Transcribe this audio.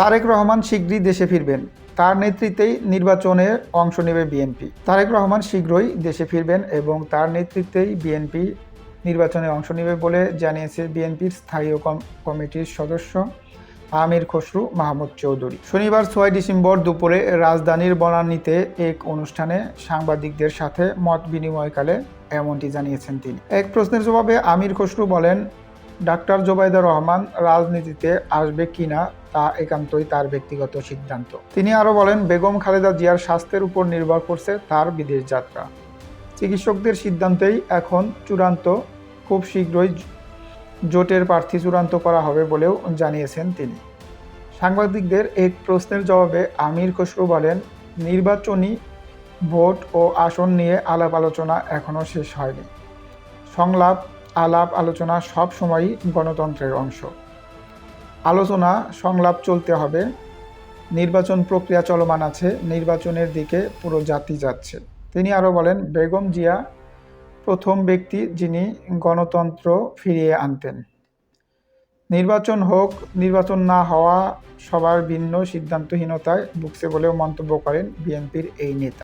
তারেক রহমান শীঘ্রই দেশে ফিরবেন। তার নেতৃত্বেই নির্বাচনে অংশ নেবে বিএনপি। তারেক রহমান শীঘ্রই দেশে ফিরবেন এবং তার নেতৃত্বেই বিএনপি নির্বাচনে অংশ নেবে বলে জানিয়েছে বিএনপির স্থায়ী কমিটির সদস্য আমির খসরু মাহমুদ চৌধুরী। শনিবার ছয় ডিসেম্বর দুপুরে রাজধানীর বনানীতে এক অনুষ্ঠানে সাংবাদিকদের সাথে মত বিনিময়কালে এমনটি জানিয়েছেন তিনি। এক প্রশ্নের জবাবে আমির খসরু বলেন, ডাক্তার জোবাইদা রহমান রাজনীতিতে আসবে কিনা তা একান্তই তার ব্যক্তিগত সিদ্ধান্ত। তিনি আরও বলেন, বেগম খালেদা জিয়ার স্বাস্থ্যের উপর নির্ভর করছে তার বিদেশ যাত্রা। চিকিৎসকদের সিদ্ধান্তেই এখন চূড়ান্ত, খুব শীঘ্রই জোটের প্রার্থী চূড়ান্ত করা হবে বলেও জানিয়েছেন তিনি। সাংবাদিকদের এক প্রশ্নের জবাবে আমির খসরু বলেন, নির্বাচনী ভোট ও আসন নিয়ে আলাপ আলোচনা এখনও শেষ হয়নি। সংলাপ, আলাপ আলোচনা সব সময়ই গণতন্ত্রের অংশ। আলোচনা, সংলাপ চলতে হবে। নির্বাচন প্রক্রিয়া চলমান আছে। নির্বাচনের দিকে পুরো জাতি যাচ্ছে। তিনি আরও বলেন, বেগম জিয়া প্রথম ব্যক্তি যিনি গণতন্ত্র ফিরিয়ে আনতেন। নির্বাচন হোক, নির্বাচন না হওয়া সবার ভিন্ন সিদ্ধান্তহীনতায় ভুগছে বলেও মন্তব্য করেন বিএনপির এই নেতা।